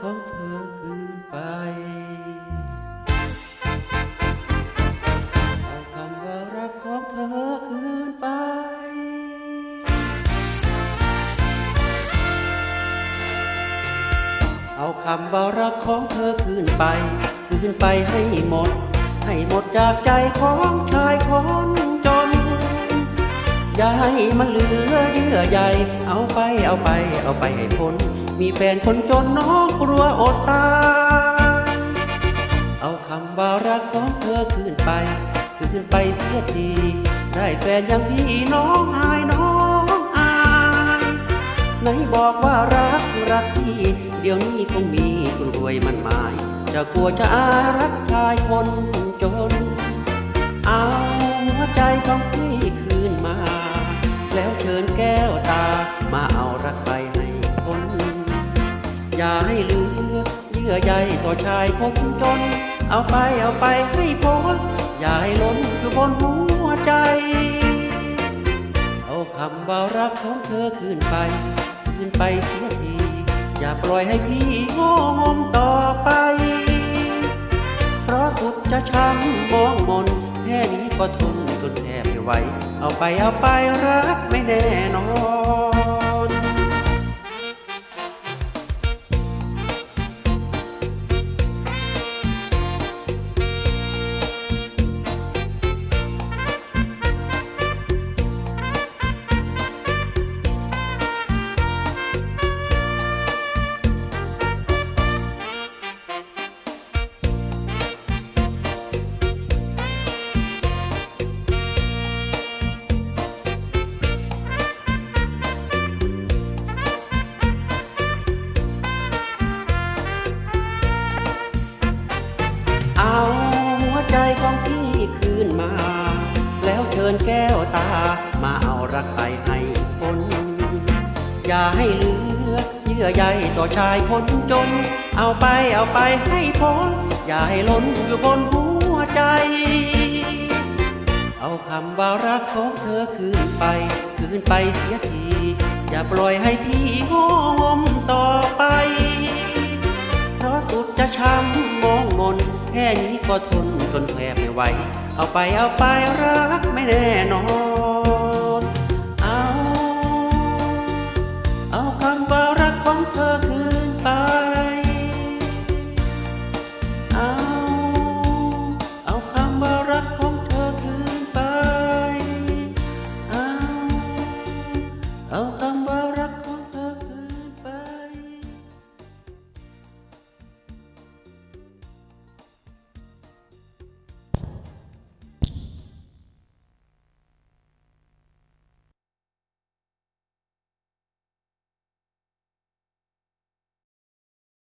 ของเธอคืนไปเอาคำว่ารักของเธอคืนไป เอาคำว่ารักของเธอคืนไป คืนไปให้หมด ให้หมดจากใจของชายคนจนอย่าให้มันเหลือเยื่อใยเอาไปเอาไปเอาไปให้พ้น มีแฟนคนจนน้องกลัวอดตาย เอาคำว่ารักของเธอคืนไป คืนไปเสียที ได้แฟนอย่างพี่น้องอายน้องอายไหนบอกว่ารักรักพี่ เดี๋ยวนี้คงมีกรวยมันหมาย จะกลัวจะอารักชายคนจน เอาหัวใจของพี่คืนมา แล้วเชิญแก้ ต่อชายคนจน เอาไปเอาไปให้พ้นอย่าให้ล้นอยู่บนหัวใจ เอาคำว่ารักของเธอคืนไป คืนไปเสียที อย่าปล่อยให้พี่โง่งมต่อไป เพราะสุดจะช้ำมองมนแค่นี้ก็ทนจนแทบไม่ไหว เอาไปเอาไปรักไม่แน่นอน คืนมา แล้วเชิญแก้วตา มาเอารักไปให้คน อย่าให้เหลือเยื่อใยต่อชายคนจน เอาไปเอาไปให้พ้นอย่าให้ล้นอยู่บนหัวใจ เอาคำว่ารักของเธอคืนไป คืนไปเสียที อย่าปล่อยให้พี่งงมต่อไป เพราะสุดจะช้ำมองมน แค่นี้ก็ทนจนแทบไม่ไหว เอาไปเอาไปรักไม่แน่นอน